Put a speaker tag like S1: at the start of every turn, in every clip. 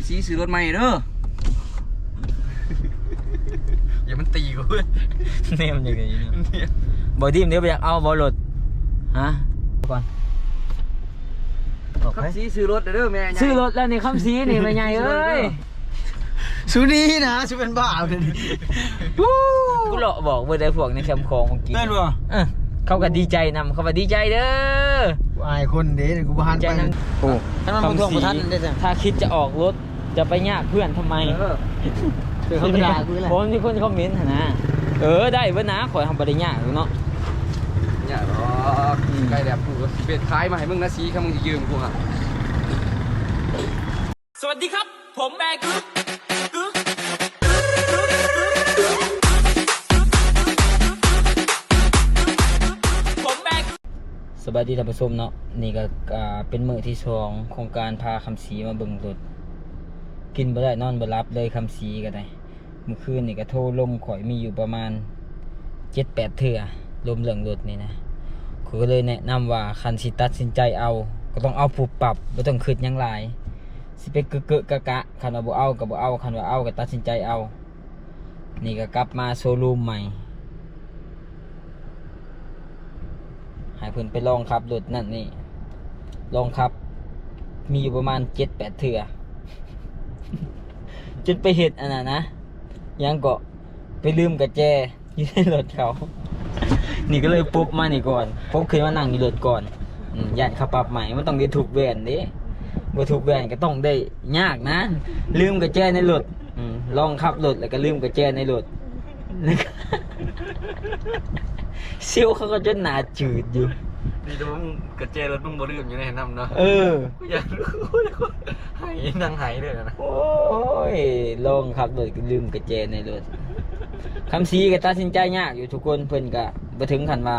S1: ำสีซื้อรถใหม่เด้อ
S2: อย่ามันตีกูเว้ย
S3: เนี่ยมันยังไงเนาะ
S2: เนี่ย
S3: บอดี้มันเดี๋ยวไปอยากเอาบอลรถฮะก่อนบอกไป
S1: คำสีซื้อรถเด้อแม่ใหญ่
S3: ซื้อรถแล้วนี่คำสีนี่ไม่ใหญ่เอ้ย
S4: สุนี้นะสุเป็นบ้าเลย
S3: กูหลอกบอกเมื่อได้พวกในแคมป์คองเมื่อกี้
S4: แม่นบ่
S3: เออเขาก็ดีใจนำเขาก็ดีใจเด้อ
S4: กูอายคนเด้กูบ้าน
S3: ใจ
S4: ไป
S3: นั้นโอ้
S4: ถ้ามันบ่ทวงบ่ทันได้จ้ะ
S3: ถ้าคิดจะออกรถ จะไปยากเพื่อนทำไม
S1: เออ
S4: คือเขาด่ากูแหละ
S3: ผมที่คนคอมเมนต์หั่นนะเออได้เว้ยนะขอทำบริญญากเนาะ
S1: เนี่ยหรอใกล้แล้วกูก็สิเป็นท้ายมาให้มึงนะสีคำมึงจะยืมกูฮะ
S3: สวัสดีครับ ผมแบกึ๊กกึ๊กผมแบกสวัสดีท่านผู้ชมเนาะนี่ก็อ่าเป็นมื้อที่สองโครงการพาคำสีมาเบิ่งรถ กินบ่ได้นอนบ่หลับเลยคำสีก็ได้เมื่อคืนนี่ก็โทรลมข่อยมีอยู่ประมาณ7-8เทื่อลมเรื่องรถนี่นะข้อยก็เลยแนะนำว่าคันสิตัดสินใจเอา ก็ต้องเอาผูกปรับบ่ต้องคิดหยังหลายสิไปเกะเกะกะกะคันว่าบ่เอาก็บ่เอาคันว่าเอาก็ตัดสินใจเอา นี่ก็กลับมาโชว์รูมใหม่ให้เพิ่นไปลองขับรถนั่นนี่ลองขับ มีอยู่ประมาณ7-8เทื่อ จนไปเฮ็ดอันน่ะนะยังก็ไปลืมกระแจอยู่ในรถเขา นี่ก็เลยปุ๊บมานี่ก่อนปุ๊บขึ้นมานั่งอยู่รถก่อนอย่านเขาปรับใหม่มันต้องได้ถูกแวนด้บ่ถูกแบนก็ต้องได้ยากนะ ลืมกระแจในรถลองขับรถแล้วก็ลืมกระแจในรถเซียวเขาก็จนหนาจืดอยู่
S2: ดีแต่ว่ามึงกระเจรถมึงบ่ลืมอยู่ในน้ำเนาะ
S3: เออ
S2: กูอยากรู้หายนั่งหายเลยนะ
S3: โอ้ยลองขับรถก็ลืมกระแจในรถคำซีก็ตัดสินใจยากอยู่ทุกคนเพิ่นก็บ่ถึงขั้นว่า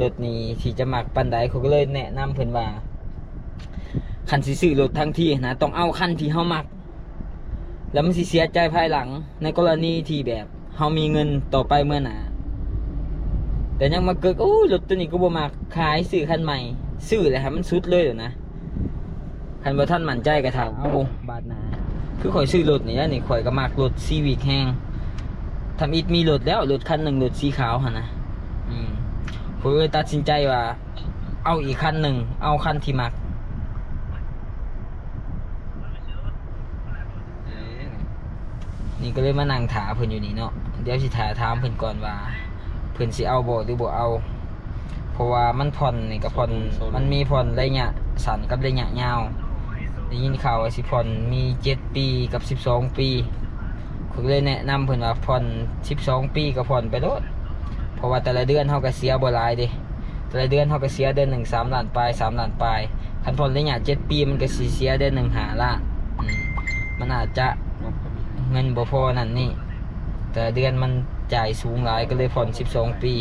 S3: รถนี้ที่จะมักปานใดเขาก็เลยแนะนำเพิ่นว่าคันสิซื้อรถทั้งที่นะต้องเอาคันที่เฮามัก แล้วมันสิเสียใจภายหลังในกรณีที่แบบเฮามีเงินต่อไปเมื่อหนา แต่ยังมาเกิดโอ้ยรถตัวนี้ก็บ่มักขายซื้อคันใหม่ซื้อเลยครับมันสุดเลยเดี๋ยวนะคันบ่ท่านมั่นใจก็ถามเอาบาทหนาคือข่อยซื้อรถนี่นะนี่ข่อยก็มักรถซีวิกแห้งทำอิดมีรถแล้วรถคันหนึ่งรถสีขาวหั่นนะอืมผมเลยตัดสินใจว่า เอาอีกคันหนึ่งเอาคันที่มัก
S1: เอ๊ะ
S3: นี่ก็เลยมานั่งถาเพิ่นอยู่นี่เนาะเดี๋ยวสิถาถามเพิ่นก่อนว่า เพิ่นสิเอาบ่หรือบ่เอา เพราะว่ามันผ่อนนี่ก็ผ่อนมันมีผ่อนระยะสั้นกับระยะยาวได้ยินข่าวว่าสิผ่อนมี 7 ปีกับ 12 ปีผมก็เลยแนะนำเพิ่นว่าผ่อน 12 ปีก็ผ่อนไปโลดเพราะว่าแต่ละเดือนเฮาก็เสียบ่หลายเด้แต่ละเดือนเฮาก็เสียเดือนหนึ่ง3ล้านปลาย3ล้านปลายคันผ่อนระยะ7ปีมันก็สิเสียเดือนหนึ่ง5ล้านอืมมันอาจจะ เงินบ่พอนั่นนี่ แต่เดือนมัน จ่ายสูงหลายก็เลยผ่อน 12 ปี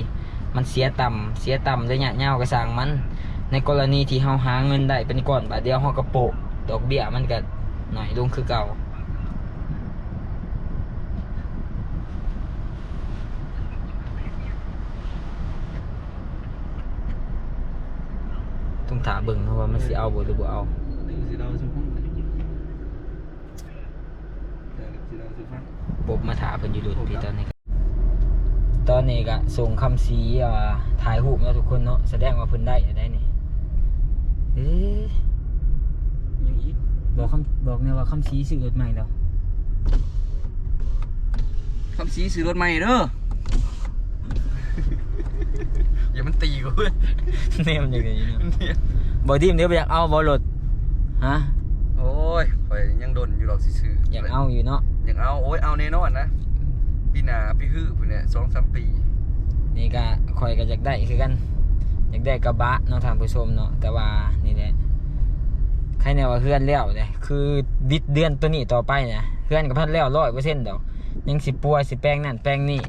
S3: มันเสียต่ำเสียต่ำระยะยาวก็สร้างมัน ในกรณีที่เฮาหาเงินได้เป็นก้อนบาทเดียวเฮาก็โปะดอกเบี้ยมันก็หน่อยลงคือเก่าต้องถามเบิ่งเพราะว่ามันสิเอาบ่หรือบ่เอา
S1: สีดาวสุพรรณแต่สีดาวสุพรรณ
S3: ปบมาถามเพิ่นอยู่รุ่นพี่ตอนนี้ครับ ตอนนี้ก็ส่งคำสีอ่าถ่ายรูปแล้วทุกคนเนาะแสดงว่าเพิ่นได้อะได้นี่เอ๊ะ
S1: ยังอีก
S3: บอกคำบอกเนี่ยว่าคำสีซื้อรถใหม่แล้ว
S1: คำสีซื้อรถใหม่เด้อ
S2: อย่ามันตีกูเว้ย
S3: เนี่ยมันยังไงเนาะ
S2: เนี่ย
S3: บอดี้มันเดี๋ยวไปอยากเอาบอรถฮะ
S2: โอ้ยข่อยยังโดนอยู่หรอกซื่อๆ
S3: อยากเอาอยู่เนาะ
S2: อยากเอาโอ้ยเอาแน่นอนนะ ปีหนาปีฮื้อพุ่นเนี่ยสองสามปี
S3: นี่ก็คอยก็อยากได้คือกันอยากได้กระบะเนาะทานผู้ชมเนาะแต่ว่านี่แหละใครแนวว่าเพื่อนแล้วเลยคือบิดเดือนตัวนี้ต่อไปเนี่ยเพื่อนกับพื่อนแล้วร้อยเปอร์เซ็นต์ดอกยังสิปัวสิแป้งนั่นแป้งนี่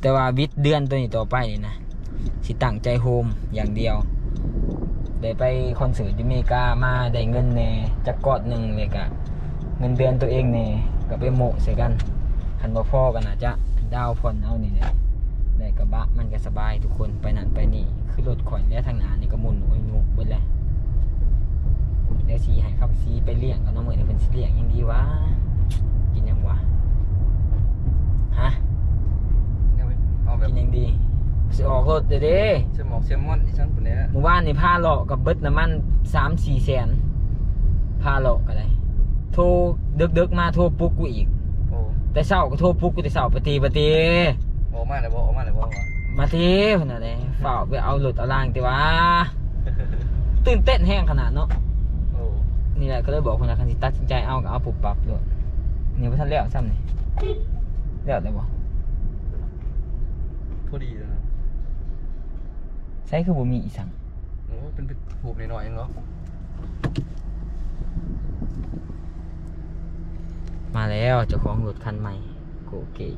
S3: แต่ว่าบิดเดือนตัวนี้ต่อไปนี่นะสิตั้งใจโฮมอย่างเดียวได้ไปคอนเสิร์ตอเมริกามาได้เงินแหน่จักกอดหนึ่งเลยกะเงินเดือนตัวเองแหน่ก็ไปโมะใส่กันคันบ่พ่อกันอาจจะ ดาวผ่อนเอานี่แหละได้กระบะมันก็สบายทุกคนไปนั่นไปนี่คือรถข่อยแล้วทางหน้านี่ก็หมุนโอ้ยงุกเบิดเลยเดี๋ยวสีให้คำสีไปเลี้ยงกันเนาะมื้อนี้เพิ่นสิเลี้ยงยังดีวะกินยังวะฮะ
S2: เนี่ยเอาแบบ
S3: กินยังดีสิออกรถเด้อเด้
S2: เชมอกเชมมอนที่ฉันคนเนี้ย
S3: เมื่อวานนี่พาเลาะกับเบิดน้ำมัน3-4แสนพาเลาะก็ได้โทรดึกๆมาโทรปลุกกูอีก
S2: โอ้
S3: แต่เช้าก็โทรปลุกกูแต่เช้าปฏิปฏิ
S2: โอ้มาเลยบ่โอ้มาเลยบ่วะ
S3: มาทีเพิ่นน่ะเด้ฝ้าวไปเอารถเอาล่างติว่าตื่นเต้นแห้งขนาดเนาะ
S2: โอ้
S3: นี่แหละก็เลยบอกคนนะคันที่ตัดสินใจเอาก็เอาปุบปับเลยนี่ว่าท่านเลี้ยวซ้ำนี่เลี้ยวได้บ่
S2: พอดีเลยนะ
S3: ใช้คือบ่มีอีสัง
S2: โอ้เป็นผูกหน่อยๆเองเหรอ
S3: มาแล้วเจ้าของรถคันใหม่โกเก๋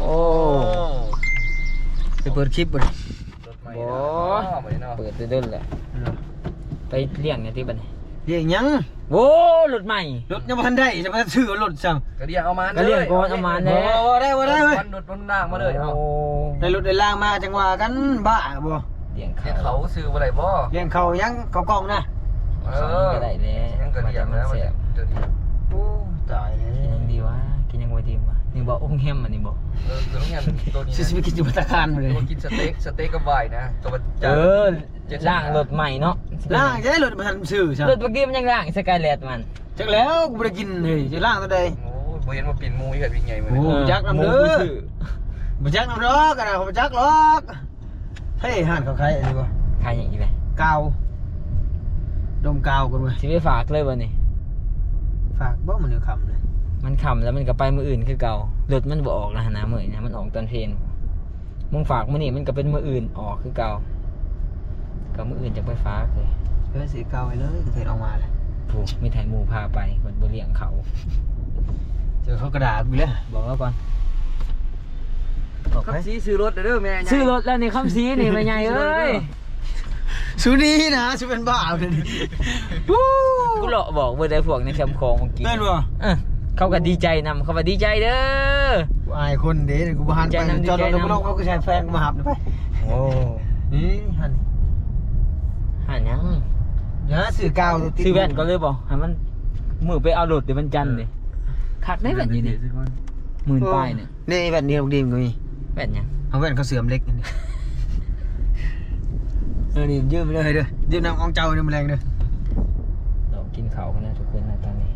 S3: โอ้
S4: ไปเปิดคลิปบ่ดิ
S2: รถใหม่
S3: บ่
S2: นะไม่เนาะ
S3: เปิดเดินๆแหละไปเลี้ยงเนี่ยที่บัดนี้
S4: เรียกหยัง
S3: โว้รถใหม่
S4: รถยังบ่ทันได้จะมาซื้อรถสั่ง
S2: ก็เรียกเอามา
S3: ก็เรียกก่อนเอามา
S4: บ่
S3: แน่
S4: ได้บ่ได้เว้ย
S2: วันรถวันด่างมาเลยเอา
S3: โอ้
S4: ได้รถได้ล่างมาจังว่ากันบ้าบ่
S3: เลี้ยง
S2: เรียก
S3: เขา
S2: เขาซื้ออะไรบ่
S4: เลี้ยงเขายังเขากล้องนะ
S2: เอ
S3: เขา
S2: อ
S3: ก็ได้แล้ว
S2: ยังก็เรียกแล้ว
S3: มัน
S2: มัน
S3: จะ
S2: จะเรียก
S4: โอ้ตายแล้ว
S3: กินยังดีวะกินยังไงดีวะนี่บอกอุ้งเฮมอันนี้บอก
S2: เออคือต้องเงี้ยตัวนี้
S4: สิสิไปกินอยู่พัตตาคารบ่เลย
S2: ตัวกินสเต็กสเต็กกับไวน์นะตัว
S3: เออล่างรถใหม่เนาะ
S4: ล่างจะได้รถบ่ทันซื้อสั่ง
S3: รถเมื่อกี้มันยังล่างสกายเลดมัน
S4: จักแล้วกูบ่ได้กินเฮ้ยจะล่างตัวใด
S2: โอ้ยบ่เห็นว่าปิ่นมูอีกแบบวิ่งใหญ่เหมือน
S4: โอ้
S2: กัน
S4: จักนำเด้อ
S3: หมูผู้ชื่
S4: บ่จักน้ำดอกกันนะบ่จักหรอกเฮ้ยห่านเขาขายอันนี้บ่
S3: ใครอย่างนี้เลย
S4: กาวดมกาวกันเว้ย
S3: สิไปฝากเลยวันนี้
S4: ฝากบ่มันอยู่คำเลย
S3: มันขำแล้วมันก็ไปมืออื่นคือเก่ารถมันบออกแล้วนะมือนะมันออกตอนเพลนมึงฝากมือนี่มันก็เป็นมืออื่นออกคือเก่าก็มืออื่นจะไปฝากเลย
S4: เฮ้ยสีกาวไปเลยก็เทออกมาเลย
S3: ถูกมีไถหมูพาไปมันบเลี้ยงเขา
S4: เจอเขากระดาษกูเลย
S3: บอกแล้วก่อน
S4: บอก
S2: ขับ
S4: ไป
S2: ซีซื้อรถเด้อแม่
S3: ซื้อรถแล้วนี่คำซีนี่มาใหญ่เอ้ย
S4: สูนี้นะสูเป็นบ้าเลยดิวู้
S3: กูเลาะบอกเมื่อได้พวกในแคมป์คองเมื่อกี้
S4: แม่นบ่
S3: เออเขาก็ดีใจนำเขาก็ดีใจเด้อ
S4: กูอายคนเด้กูบ่หัน
S3: ใจ
S4: ไป
S3: นำ
S4: จอดรถ
S3: ใจนำ
S4: กูลงเขาก็ใช้แฟนกูมาหับเลยไป
S3: โอ้
S4: นี่หัน
S3: หันยัง
S4: อย่าสื่อกาวตัวติด
S3: ซื้อแว่นก็เลยบอกให้มันมือไปเอารถเดี๋ยวมันจันเลยคักได้แว่นอยู่นี่หมื่นป้ายเนี่ย
S4: นี่แว่นเดียวดีมก็มี
S3: แว่นยัง
S4: เอาแว่นเขาเสื่อมเล็กอันนี้เออนี่ยืมไปเลยเด้อยืมน้ำของเจ้าเนี่ยมันแรงเด้อ
S3: เรากินข้าวกันนะทุกคนนะตอนนี้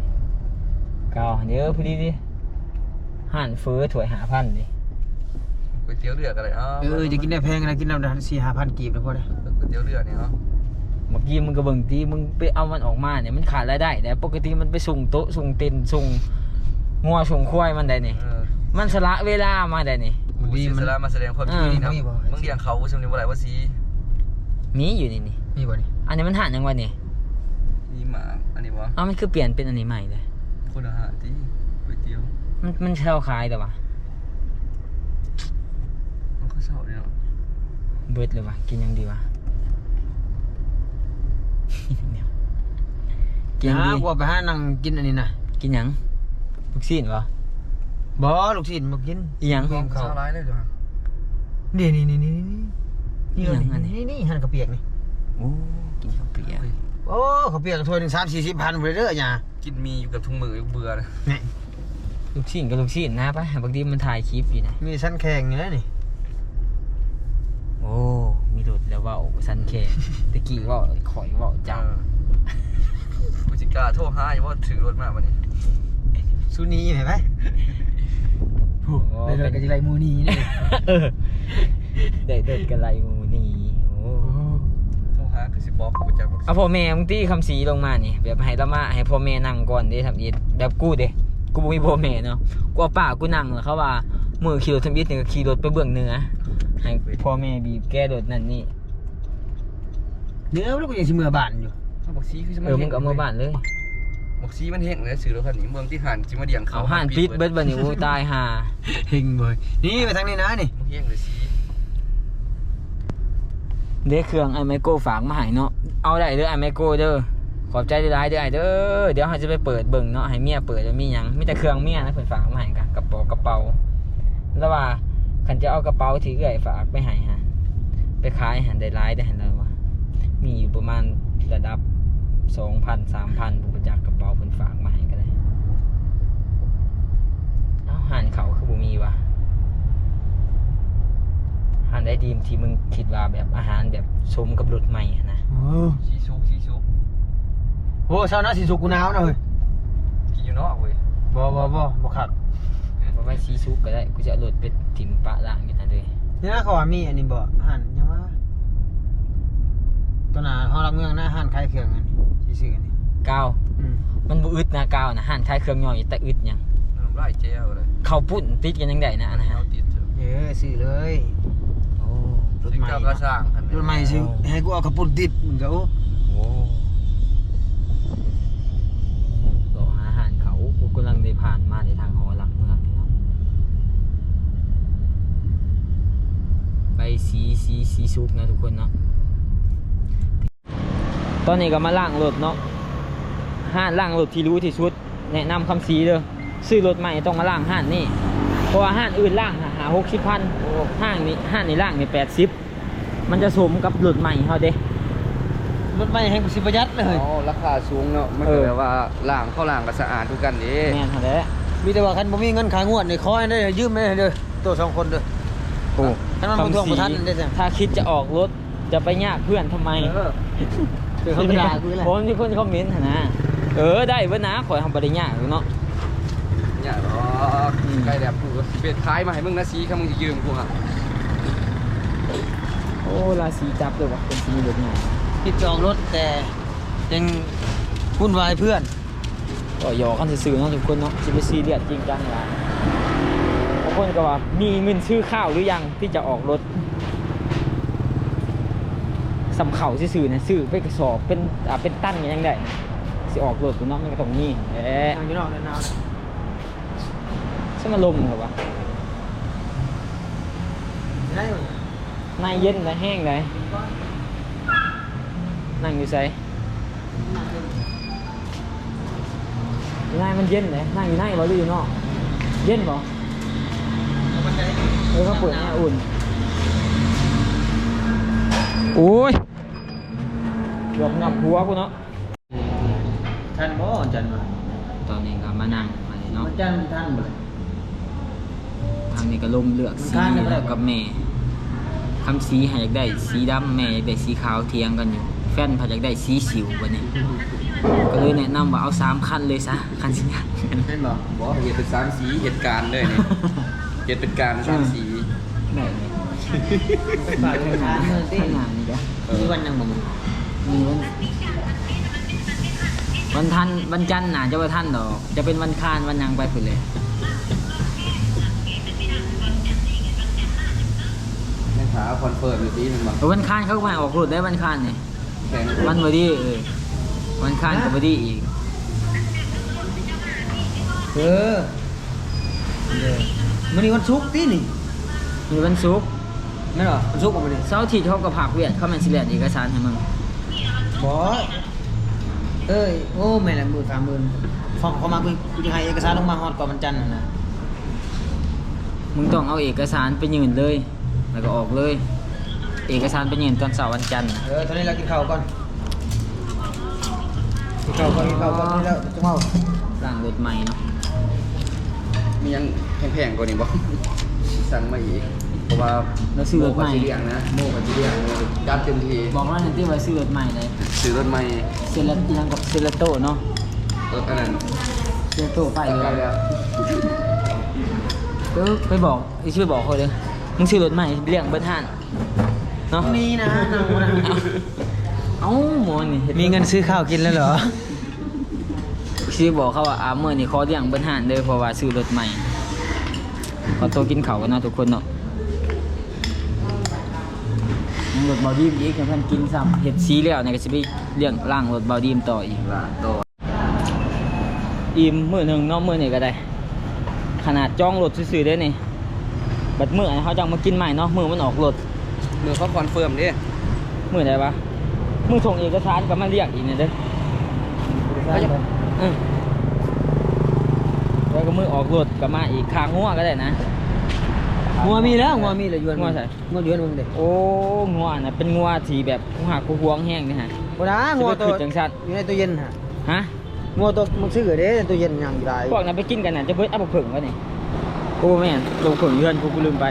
S3: เก้าเดี๋ยวพอดีดิหั่นเฟื้อถวยหาพันดิ
S2: ก๋วยเตี๋ยวเรือกันเลยอ๋อ
S4: เออจะกินได้แพงนะกินน้ำดันสี่ห้าพันกีบแล้วพอได้
S2: ก๋วยเตี๋ยวเรือเนี่ยเนาะ
S3: เมื่อกี้มึงก็เบิ่งทีมึงไปเอามันออกมาเนี่ยมันขาดรายได้แต่ปกติมันไปส่งโต๊ะส่งเต็นท์ส่งงัวส่งควายมันได้นี่
S2: เออ
S3: มันสละเวลามาได้นี่
S2: กูเสียสละมาแสดงความยินดีนะมึงเลี้ยงเขาสมนิวอะไรว่าสี
S3: มีอยู่นี่นี่
S4: มีบ่นี่
S3: อันนี้มันหันยังวะนี่
S2: นี่หมาอันนี้วะ
S3: อ้าวมันคือเปลี่ยนเป็นอันนี้ใหม่เลย
S2: คนอาหารที่ก๋วยเตี๋ยว
S3: มันมันเช่าขายแต่ว่า
S2: มันก็เศร้าเนี่ยเนาะ
S3: เบิดเลยวะกินยังดีวะกินยัง
S4: นะ
S3: ดี
S4: กูเอาไปหานั่งกินอันนี้นะ
S3: กินหยังลูกชิ้นวะ
S4: บ่ลูกชิ้นมากิน
S3: อีหยัง
S2: เศร้าร้ายเลยจ้ะ
S4: นี่นี่นี่นี่นี่นี่
S3: อีหยังอันนี้
S4: นี่นี่หั่นกระเปียกนี่
S3: โอ้กินข้าวเปียก
S4: โอ้กระเปียกถ้วยหนึ่งสามสี่สิบพันไปเด้ออย่า
S2: กินมีอยู่กับทุ่งมือเบื่อเลย
S4: นี่
S3: ลูกชิ้นกับลูกชิ้นนะปะบางทีมันถ่ายคลิปอยู่นะ
S4: มีชั้นแข่งอยู่นะนี่
S3: โอ้มีรถแล้วเว่าสันแคตะกี้เว่าข่อยเว่าจัง
S2: กูจิกาโทรหาอยู่ว่าถือรถมาวันนี้
S4: ซูนีเห็นไหม โอ้ได้เลยกับจิไรมูนีนี่
S3: เออได้เดินกันไรหมูนี่โอ้
S2: โทรหาคือสิบอกกูจะบอก
S3: เอาพ่อแม่มึงตีคำสีลงมานี่แบบให้ละมาให้พ่อแม่นั่งก่อนเด้ทำอิดแบบกูเด้กูบ่มีพ่อแม่เนาะกูเอาป้ากูนั่งเหรอเขาว่ามือขี่รถทำอิดนี่ก็ขี่รถไปเบื้องเหนือให้พ่อแม่บีบแก้รถนั่นนี่
S4: เนื้อมันก็ยังสิเมื่อบานอยู่
S2: บอกซีคือ
S3: เออมึงก็เอามือบ้านเลย
S2: บอกซีมันเฮงเลยสื่อรถคันนี้เมืองที่หันจิมาเดียงเขา
S3: เอาห่านปิดเบิดบัดนี้โอ้ตายห่า
S4: เฮงเบยนี่ไปทางนี้นะนี่
S2: มึงเฮงเลยซี
S3: เด้เครื่องไอ้ไมโครฝากมาให้เนาะเอาได้เด้อไอ้ไมโครเด้อขอบใจหลายๆเด้อไอ้เด้อเดี๋ยวเราจะไปเปิดเบิ่งเนาะให้เมียเปิดว่ามีหยังมีแต่เครื่องเมียนะเพิ่นฝากมาให้กันกระเป๋ากระเป๋าแล้วว่าคันจะเอากระเป๋าที่เอื้อยฝากไปให้ฮะไปขายหันได้ร้ายได้หันแล้ววะมีอยู่ประมาณระดับ สองพันสามพันผู้ประจักษ์กระเป๋าเพิ่นฝากมาให้ก็ได้เอ้าหันเขาคือบ่มีวะหันได้ดีมที่มึงคิดว่าแบบอาหารแบบสมกับรถใหม่อะนะ
S4: โอ้
S2: ชีซุกชีซุก
S4: โหเช้าหน้าสิสุกกูหนาวนะเฮ้ย
S2: กินอยู่นอกเว้ย
S4: บ่บ่บ่บ่คัก
S3: เพราะว่าซีซุกก็ได้กูจะเอารถไปถิ่มปะล่างอยู่นั่นเลย
S4: นี่นะเขาว่ามีอันนี้บ่หันยังว่า ตัวหน้าห้องรับเมืองหน้าหันขายเครื่องอันนี้ซื่อๆอันนี้
S3: ก้าว
S4: อืม
S3: มันบ่อึดนะก้าวนะหันท้ายเครื่องย่อยแต่อึดหยัง
S2: น้ำลายเจลเลย
S3: เข้าวปุ้นติดกันยังไงนะอันนะฮะ
S2: เอาติดเถอะ
S4: เออซื้อเลย
S3: โอ้
S4: รถ
S2: สิ่ง
S4: ใหม่
S2: เจ้าก็สร้างคัน
S4: รถใหม่ซื้อให้กูเอากระปุกดิบมึงก็โอ้
S3: โหรอหาอาหารเขากูกำลังได้ผ่านมาในทางหอหลักเมืองนี่เนาะไปสีสีสีซุกนะทุกคนเนาะ ตอนนี้ก็มาล่างรถเนาะห้านล่างรถที่รู้ที่สุด แนะนำคำสีเด้อซื้อรถใหม่ต้องมาล่างห้านนี่เพราะว่าห้านอื่นล่างหาหกสิบพันห้างนี้ห้านนี้ล่างนี่แปดสิบมันจะสมกับรถใหม่เขาเด้
S4: รถใหม่ให้กูสิประหยัดเลย
S1: อ๋อราคาสูงเนาะมัน
S3: เอ
S1: ก็
S3: อ
S1: แบบว่าล้างเข้าล้างก็สะอาดทุกกันเด้
S3: แม่นเขาแหล้ว
S4: มีแต่ว่าคันบ่มีเงินขายงวดนี่ขอให้ได้ยืมได้เด้อตัวสองคนเด้อ
S3: โอ้
S4: ถ้ามันบ่ทวงบ่ทันได้จัง
S3: ถ้าคิดจะออกรถจะไปยากเพื่อนทำไม
S1: เออ
S4: เดี๋ยวเขาจะด่ากูแหละ
S3: ผมมีคนคอมเมนต์หั่นนะ เออได้เว้ยนะขอยทำบริญญากอยู่เนาะ
S1: เนี่ยหรอก
S3: อืม
S1: ใกล้แบบกูก็สิเป็ดขายมาให้มึงนะสีคำมึงจะยืมกูฮะ
S3: โอ้ราศีจับเลยวะเป็นสีเหลืองไง
S4: คิดจะออกรถแต่ยังวุ่นวายเพื่อน
S3: ก็หยอกกันซื่อๆเนาะทุกคนเนาะจะไปซีเรียสจริงจังละบางคนก็ว่ามีเงินซื้อข้าวหรือยังที่จะออกรถ สำเข่าซื่อๆนะซื้อไปกระสอบเป็นอ่าเป็นตั้นกันยังได้นะสิออกรถกูเนาะมันก็ต้องมีเอ๊ะ
S4: ทางอยู่นอกหนาว
S3: ใช่มันลมเหรอวะ
S4: ๆได้บ่
S3: ในเย็นและแห้งเลยนั่งอยู่ไสในมันเย็นเลยนั่งอยู่ในบ่หรืออยู่นอก เย็นบ่เออเขาเปิดแอร์อุ่น โอ้ย เกือบงับหัวกูเนาะ
S4: ทันบ่จันมา
S3: ตอนนี้ก็มานั่งมาเลยเนาะ
S4: มันจันทันบ่
S3: ทางนี้ก็ลมเลือกสี
S4: มันข้ามได้บ่
S3: แล้วกับแม่คำสีให้อยากได้สีดำแม่อยากได้สีขาวเทียงกันอยู่ แฟนพาอยากได้สีสิววันนี้ ก็เลยแนะนำว่าเอาสามคันเลยซะคันสีดำ
S4: เห็นบ่
S1: บอกให้เห็ดเป็นสามสีเหตุการณ์เลยนี่เห็ดเป็นการสามสี
S3: แม่เนี่ย
S4: ไปฝากธนาคารเงินติ
S3: ที่งานนี่จ้ะ
S4: มีวันยังบ่มึง
S3: มี วันวันทันวันจันทร์น่ะจะว่าท่านดอก จะเป็นวันคานวันหยังไปพุ่นเลย
S1: แม่ขาคอนเฟิร์มอยู่ที่มันบอก
S3: เออวันคานเขาก็มาออกรถได้วันคานนี่
S1: แข่ง
S3: วันบดีเออวันคานกับบดีอีก
S4: เออเด้อมื้อนี้วันศุกร์ตินี่
S3: มีวันศุกร์
S4: แม่นบ่วันศุกร์บ่มื้อนี้
S3: เสาร์อาทิตย์เขาก็ผักเวียดเขาแมนสิเลียนเอกสารให้มึง
S4: บ่เอ้ย โอ้แม่นละมื้อสามมื้อฟ้องเขามากูกูจะให้เอกสารลงมาฮอดก่อนวันจันทร์นั่นน่ะ
S3: มึงต้องเอาเอกสารไปยืนเลย แล้วก็ออกเลย เอกสารไปยืนตอนเสาร์วันจันทร์
S4: เออตอนนี้เรากินข้าวก่อนกินข้าวก่อนกินข้าวก่อนนี่แล้วจะเมา
S3: ร่างรถใหม่เนาะ
S1: มียังแพงๆกว่านี้บอกสั่งมาอีก เพราะว่า
S3: แล้วซื้อรถใหม่
S1: โกับสีเลียงนะโมกับสีเลียงจัดเต็มที
S3: บอกว่าหนึ่งที่ว่าซื้อรถใหม่เลย
S1: ซื้อรถใหม่
S3: เซเลตยังกับเซเลโตเนาะ
S1: รถอันนั้น
S3: เซเลโตไป
S1: ใก
S3: เล
S1: ล้
S3: ย
S1: แล้ว
S3: ก็ไปบอกไอ้ช่วยบอกเขาเลยมึงซื้อรถใหม่เลี้ยงเบิ้ลห้านเนาะ
S4: มีนะนั่งมานะ
S3: เอ้าหมอนี่ฮ็ด
S4: มีเงินซื้อข้าวกินแล้วเหรอ
S3: ซื้อบอกเขาว่าอาเมื่อนี่ขอเลี้ยงเบิ้ลห้านเลยเพราะว่าซื้อรถใหม่ขอตัวกินข้าวกันเนาะทุกคนเนาะยัง รถเบาดีมอีกยังเพิ่นกินซ้ำเห็ดสีแล้วเนี่ยก็สิไปเลี้ยงล่างรถเบาดีมต่ออีก
S1: ละโต
S3: อิ่มมื้อหนึ่งเนาะมื้อนี้ก็ได้ ขนาดจองรถซื้อๆได้นี่บัดมื้อนี้เขาจังมากินใหม่เนาะมื้อมันออกรถ
S1: มือเขาคอนเฟิร์มดิ
S3: มื้อใดวะมื้อส่งเอกสารก็มาเรียกอีกเนี่ยเด้อ
S4: เขาจะ
S3: อืมแล้วก็มื้อออกรถก็มาอีกข้างหัวก็ได้นะ
S4: งัวมีแล้วงัวมีเลยยวน
S3: งัวใส่
S4: งัวยวนมึงเด้
S3: โอ้งัวน่ะเป็นงัวที่แบบกูหักกูหวงแห้งนี่ฮะ
S4: บ่นะงัวตัว
S3: สิไปขึ้นจังซั่น
S4: อยู่ในตู้เย็นฮะ
S3: ฮะ
S4: งัวตัวมึงซื้อเด้ในตู้เย็นยังอยู่ได้
S3: พวกนั้นไปกินกันน่ะจะเบิดเอาบ่เพิ่งวะนี่โอ้แม่นลงเพิ่งอยู่เฮือนกูกูลืมไป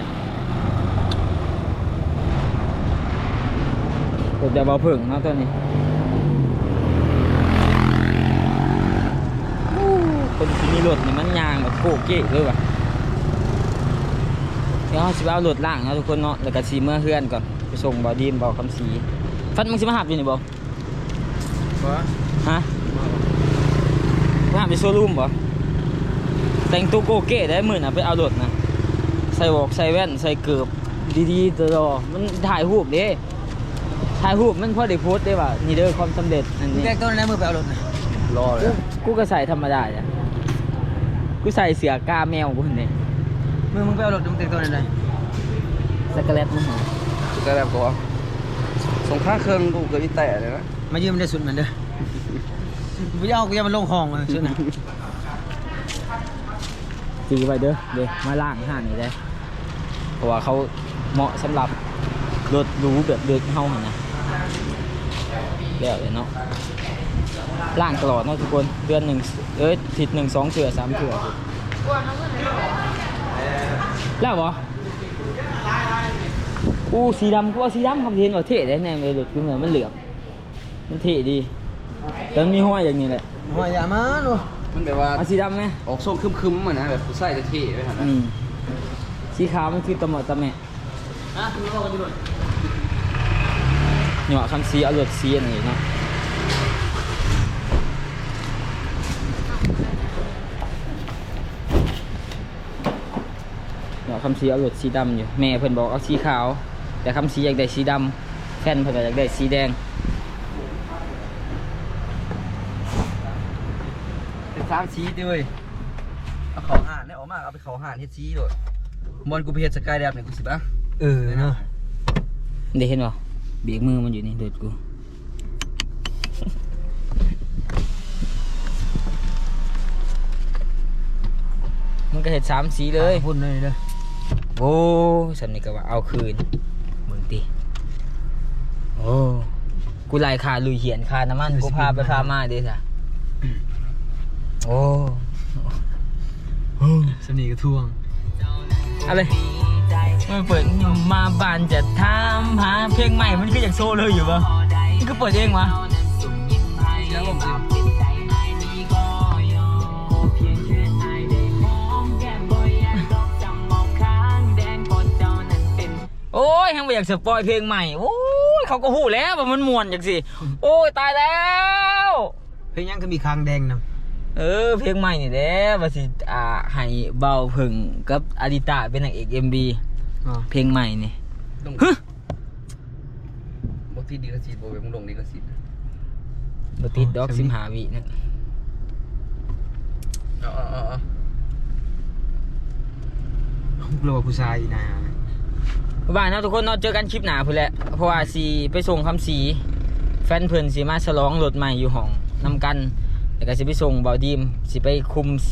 S3: ผมจะบ่เพิ่งเนาะตัวนี้โอ้คนที่มีรถนี่มันยางแบบโกเก้เลยว่ะ เดี๋ยวเราสิไปเอารถล่างเนาะทุกคนเนาะแล้วก็สิเมื่อเฮือนก่อนไปส่งบ่าวดีมบ่าวคำศรีฟันมึงสิมาหับอยู่นี่บ่
S4: บ่
S3: ฮะว่าไปโชว์รูมบ่แต่งตัวโกเก้ได้หมื่นอะไปเอารถนะใส่หมวกใส่แว่นใส่เกือบดีๆตลอดมันถ่ายรูปเด้ถ่ายรูปมันพอได้โพสต์ได้ว่านี่เด้อความสำเร็จอัน
S4: มึง
S3: นี้
S4: แกตัวนั้นมือไปเอารถนะ
S1: รอเลย
S3: กูก็ใส่ธรรมดาจ้ะกูใส่เสือกาแมวกูนี่
S4: มือมึงไปเอารถมึงแต่งตัวนั้นได้
S3: สกแลตมึงหา
S1: แต่แบบก็สงค่าเครื่องกูเกิดที่แต่เลยนะ
S4: มายืมได้สุดมันเด้อกูจะเอากูจะมาลงห้องเลยสุดนะ
S3: จีไว้เด้อเด้อมาล่างห้านี่ได้เพราะว่าเขาเหมาะสำหรับรถหรูแบบเด็กเฮาหั่นนะแล้วเลยเนาะล่างตลอดเนาะทุกคนเดือนหนึ่งเอ้ยทิศหนึ่งสองเถื่อสามเถื่อ แล้วเหรออู้สีดำกูเอาสีดำคำเทนว่าเท่ได้แน่เลยหลุดกูเหมือนมันเหลือบมันเท่ดีแต่มันมีห้อยอย่างนี้แหละ
S4: หัวอย่ามาดู
S1: มันแบบว่า
S3: เอาสีดำไหม
S1: ออกส้มคึมๆเหมือนนะแบบผู้ใส่จะเท่ไว้หันนะ
S3: อืมสีขาวมันคือตะหมอตะแม่เหนาะคำสีเอาหลดสีอันนี้เนาะเหนาะคำสีเอาหลดสีดำอยู่แม่เพิ่นบอกเอาสีขาว แต่คำสีอยากได้สีดำแฟนเพิ่นก็อยากได้สีแดง
S1: เป็นสามสีด้วยเอาเขาห่านได้ออกมาเอาไปเขาห่านเฮ็ดสีด้วยมอนกูไปเฮ็ดสกายแดบเนี่ยกูสิบะ
S4: เออเนาะ
S3: ได้เห็นบ่เบียกมือมันอยู่นี่เดือดกูมันก็เห็ดสามสีเลย
S4: พุ่นเลยเด้อ
S3: โอ้สันนี่ก็ว่าเอาคืนมึงติโอ้กูไล่คาลุยเหียนคาน้ำมันกูพาไปพามาเด้จ้ะโอ้
S4: สนีกระทวง
S3: อะไรมันเปิดมาบานจะถามหาเพลงใหม่มันคืออย่างโซเลยอยู่ปะนี่คือเปิดเองวะ
S1: ยังลงสิ
S3: โอ้ยยังไม่อยากสปอยเพลงใหม่ โอ้ยเขาก็หู้แล้วว่ามันม่วนอย่างสิโอ้ยตายแล้ว
S4: เพลงยังก็มีคางแดงนำ
S3: เออเพลงใหม่นี่แหละว่าสิอ่าให้เบาเพึ่งกับอาดิตาเป็นนางเอกเอ็มบี
S4: อ๋อ
S3: เพลงใหม่นี่
S1: ลง
S3: ฮึ
S1: บที่ดีกระสีโบเวมึงลงดีกระสี
S3: บติดดอกสิมหาวินะ
S1: เอาเอาเอาเอา
S4: กลัวผู้ชายอีนะ
S3: บ้านเนาะทุกคนเนาะเจอกันคลิปหนาพุ่นแหละเพราะว่าสีไปส่งคำสี แฟนเพิ่นสีมาฉลองรถใหม่อยู่ห้องนำกันแล้วก็สิไปส่งเบาดีมสิไปคุมสี